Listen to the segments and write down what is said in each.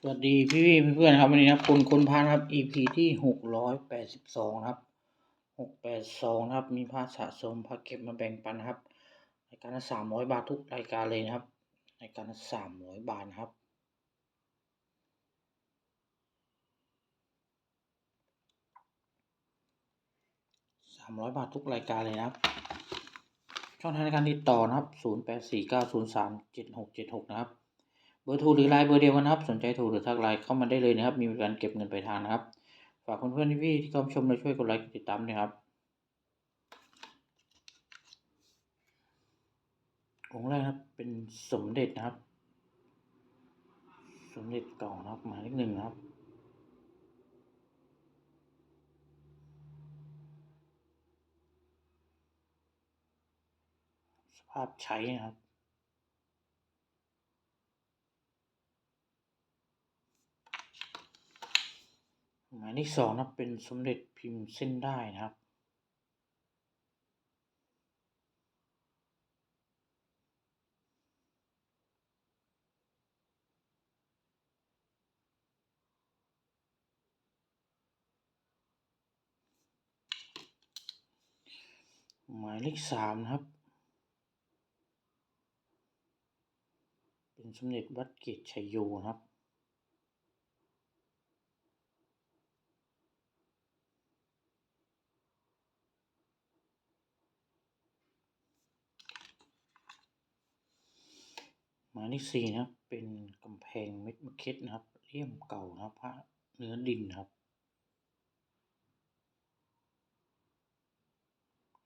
สวัสดีพี่พี่เพื่อนๆครับวันนี้นะคุณคุณพานครับ EP ที่หกร้อยแปดสิบสองครับหกแปดสองครับ มีผ้าสะสมผ้าเก็บมาแบ่งปันครับรายการละสามร้อยบาททุกรายการเลยนะครับรายการละสามร้อยบาทครับ สามร้อยบาททุกรายการเลยนะครับ ช่องทางในการติดต่อนะครับศูนย์แปดสี่เก้าศูนย์สามเจ็ดหกเจ็ดหกนะครับ เบอร์โทรหรือไลน์เบอร์เดียวกันะครับ สนใจโทรหรือทักไลน์เข้ามาได้เลยนะครับ มีบริการเก็บเงินปลายทางนะครับ ฝากเพื่อนๆพี่ที่เข้าชมและช่วยกดไลค์กดติดตามด้วยครับองค์แรกครับเป็นสมเด็จนะครับ สมเด็จเก่านะครับหมายเลขหนึ่งนะครับสภาพใช้นะครับ หมายเลขสองนับเป็นสมเด็จพิมพ์เส้นได้นะครับ หมายเลขสามนะครับ เป็นสมเด็จวัดเกตชัยโยนะครับ มายเลขสี่นะครับ เป็นกำแพงเม็ดมะเข็ดนะครับเลี่ยมเก่านะครับพระเนื้อดินครับ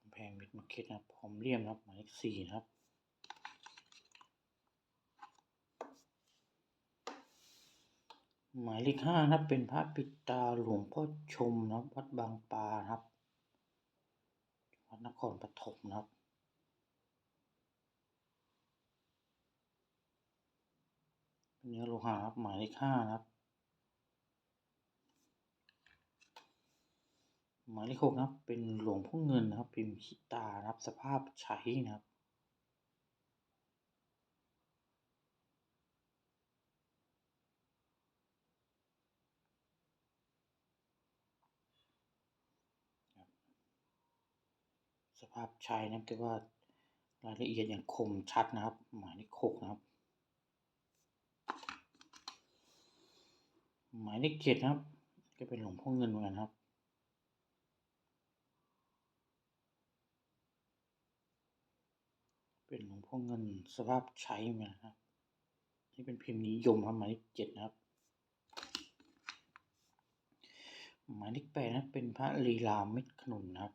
กำแพงเม็ดมะเข็ดนะครับพร้อมเลี่ยมนะครับหมายเลขสี่นะครับหมายเลขห้านะครับเป็นพระปิดตาหลวงพ่อชมนะครับวัดบางปลานะครับ วัดนครปฐมนะครับ เนื้อโลหะครับหมายเลขห้านะครับ หมายเลขหกนะครับ เป็นหลวงพ่อเงินนะครับ พิมพ์ขีตานะครับ สภาพใช้นะครับสภาพใช้นะครับแต่ว่ารายละเอียดอย่างคมชัดนะครับ หมายเลขหกนะครับ หมายเลขเจ็ดครับ ก็เป็นหลวงพ่อเงินเหมือนกันครับเป็นหลวงพ่อเงินสภาพใช้เหมือนกันครับ นี่เป็นพิมพ์นิยมครับหมายเลขเจ็ดนะครับ หมายเลขแปดนะเป็นพระลีลาเม็ดขนุนครับ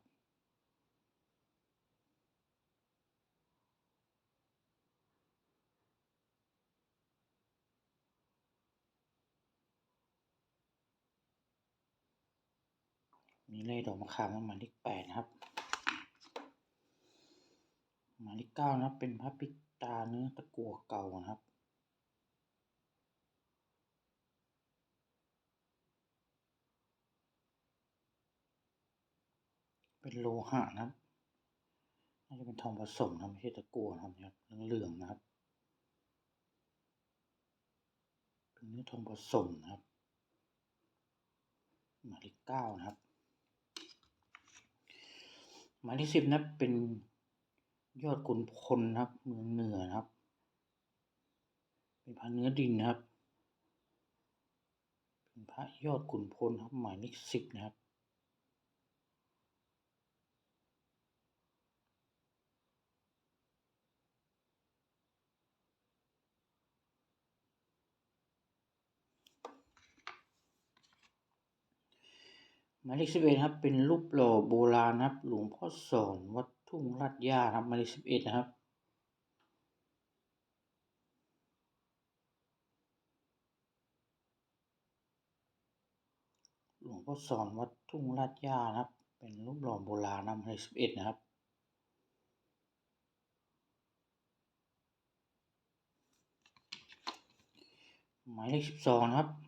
มีเล่ดอกมะขามหมายเลขแปดนะครับ มาเลขเก้านะครับ เป็นพระปิดตาเนื้อตะกั่วเก่านะครับเป็นโลหะนะครับ น่าจะเป็นทองผสมนะไม่ใช่ตะกั่วนะครับเนี่ยเหลืองๆนะครับ เป็นเนื้อทองผสมนะครับ หมายเลขเก้านะครับ หมายเลขสิบนะเป็นยอดขุนพลนะครับ เมืองเหนือนะครับ เป็นพระเนื้อดินนะครับ เป็นพระยอดขุนพลครับ หมายเลขสิบนะครับ หมายเลขสิบเอ็ดครับ เป็นรูปหล่อโบราณครับ หลวงพ่อสอนวัดทุ่งลาดย่าครับหมายเลขสิบเอ็ดนะครับหลวงพ่อสอนวัดทุ่งลาดย่านะครับ เป็นรูปหล่อโบราณนะหมายเลขสิบเอ็ดนะครับหมายเลขสิบสองครับ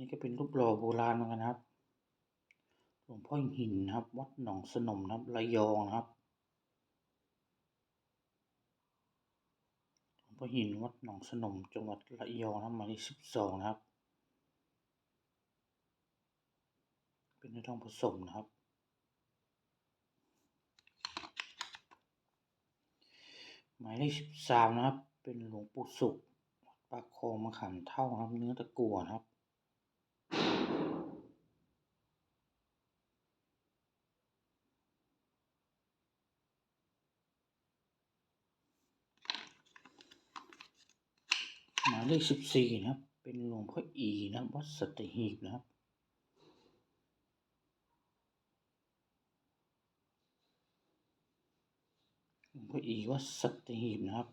นี่ก็เป็นรูปหล่อโบราณเหมือนกันครับ หลวงพ่อหินครับ วัดหนองสนมนะครับระยองนะครับ หลวงพ่อหินวัดหนองสนมจังหวัดระยองนะหมายเลขสิบสองนะครับ เป็นเนื้อทองผสมนะครับหมายเลขสิบสามนะครับ เป็นหลวงปู่สุขวัดปากคลองมะขามเท่าครับ เนื้อตะกั่วครับ หมาย เลขสิบสี่นะครับ เป็นหลวงพ่ออีนะวัดสัตหีบนะครับ หลวงพ่ออีวัดสัตหีบนะครับ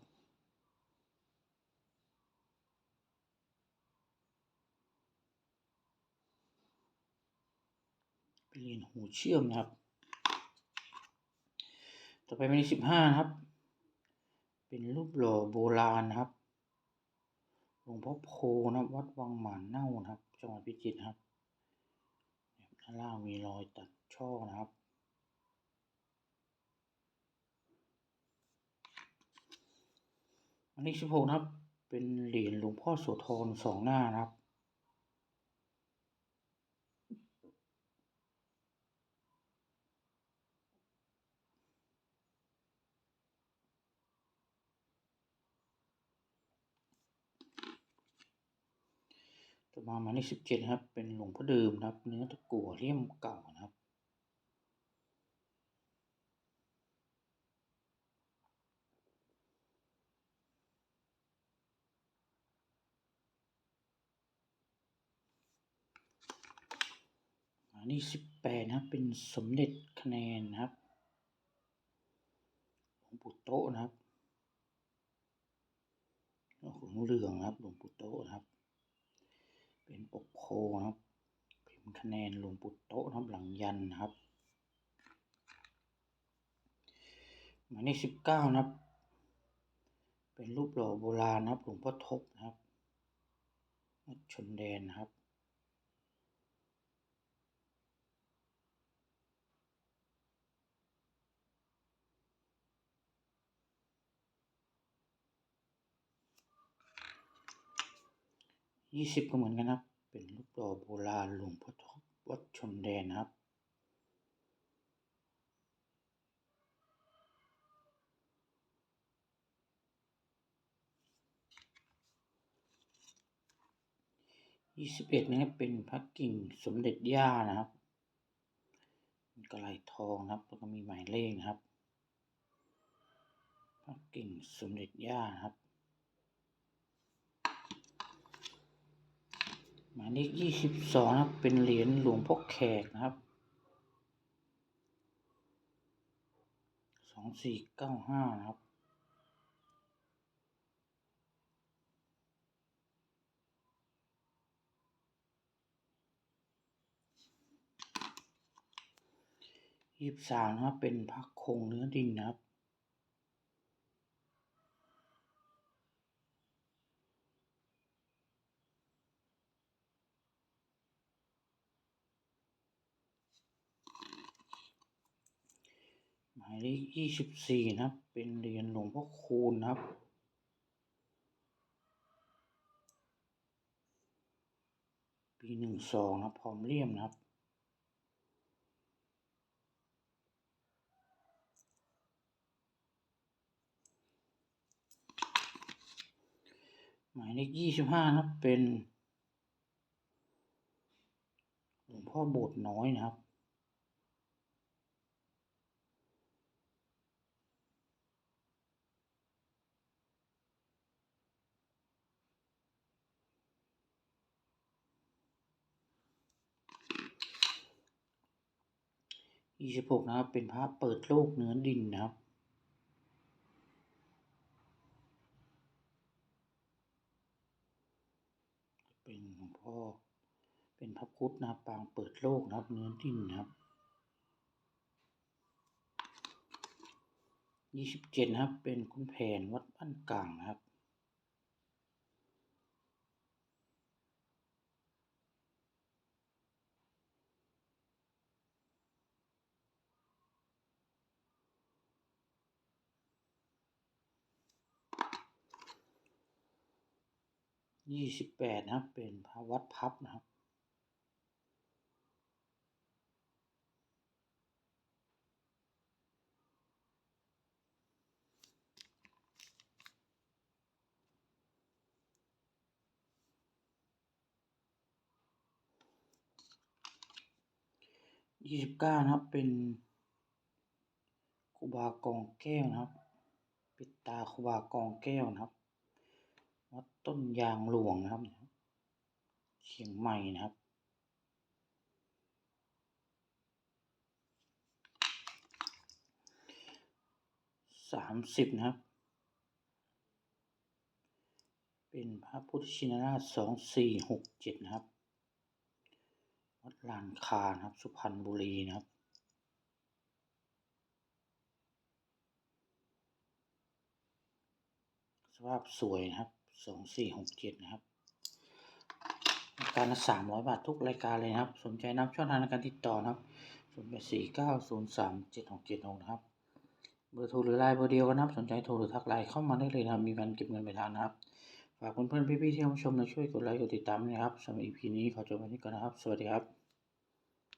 เป็นหรียญหูเชื่อมนะครับ ต่อไปหมายเลขสิบห้านะครับ เป็นรูปหล่อโบราณนะครับ หลวงพ่อโพนะครับวัดวังหมานเน่านะครับ จังหวัดพิจิตรครับด้านล่างมีรอยตัดช่อนะครับอันนี้สิบหกนะครับ เป็นเหรียญหลวงพ่อโสธรสองหน้านะครับ ต่อมาหมายเลขสิบเจ็ดครับ เป็นหลวงพ่อเดิมนะครับ เนื้อตะกั่วเลี่ยมเก่านะครับอันนี้สิบแปดนะครับ เป็นสมเด็จคะแนนนะครับ หลวงปู่โตนะครับหลวงเหลืองนะครับ หลวงปู่โตนะครับ เป็นปกโพนะครับ พิมพ์คะแนนหลวงปู่โตนะครับหลังยันนะครับหมายเลขสิบเก้านะครับ เป็นรูปหล่อโบราณนะครับหลวงพ่อทบนะครับชนแดนนะครับ ยี่สิบก็เหมือนกันครับ เป็นรูปหล่อโบราณหลวงพ่อทบวัดชนแดนนะครับ ยี่สิบเอ็ดนะครับ เป็นพระกิ่งสมเด็จย่านะครับกระไหลทองนะครับ แล้วก็มีหมายเลขนะครับพระกิ่งสมเด็จย่านะครับ หมายเลขยี่สิบสองนะครับ เป็นเหรียญหลวงพ่อแขกนะครับสองสี่เก้าห้านะครับยี่สิบสามนะครับเป็นพระคงเนื้อดินนะครับายเลขยี่สิบสี่นะครับ เป็นเหรียญหลวงพ่อคูณนะครับ ปีหนึ่งสองนะพร้อมเลี่ยมนะครับหมายเลขยี่สิบห้านะครับเป็นหลวงพ่อโบสถ์น้อยนะครับ ยี่สิบหกนะครับ เป็นพระเปิดโลกเนื้อดินนะครับ เป็นหลวงพ่อ เป็นพระพุทธนะครับปางเปิดโลกนะครับ เนื้อดินนะครับยี่สิบเจ็ดนะครับ เป็นคุณแผนวัดบ้านกลางนะครับ ยี่สิบแปดนะครับ เป็นพระวัดพับนะครับ ยี่สิบเก้านะครับ เป็นครูบากองแก้วนะครับ ปิดตาครูบากองแก้วนะครับ วัดต้นยางหลวงนะครับ เชียงใหม่นะครับ สามสิบนะครับ เป็นพระพุทธชินราชสองสี่หกเจ็ดนะครับ วัดลานคานะครับ สุพรรณบุรีนะครับสภาพสวยนะครับ สองสี่หกเจ็ดนะครับการละสามร้อยบาททุกรายการเลยนะครับ สนใจนับช่องทางในการติดต่อนะครับศูนย์แปดสี่เก้าศูนย์สามเจ็ดหกเจ็ดหกนะครับ เบอร์โทรหรือไลน์เบอร์เดียวกันนะครับ สนใจโทรหรือทักไลน์เข้ามาได้เลยนะครับ มีการเก็บเงินปลายทางนะครับ ฝากเพื่อนๆพี่ๆที่เข้ามาชมนะช่วยกดไลค์กดติดตามนะครับสำหรับ EP นี้ขอจบไว้ที่ก่อนนะครับ สวัสดีครับ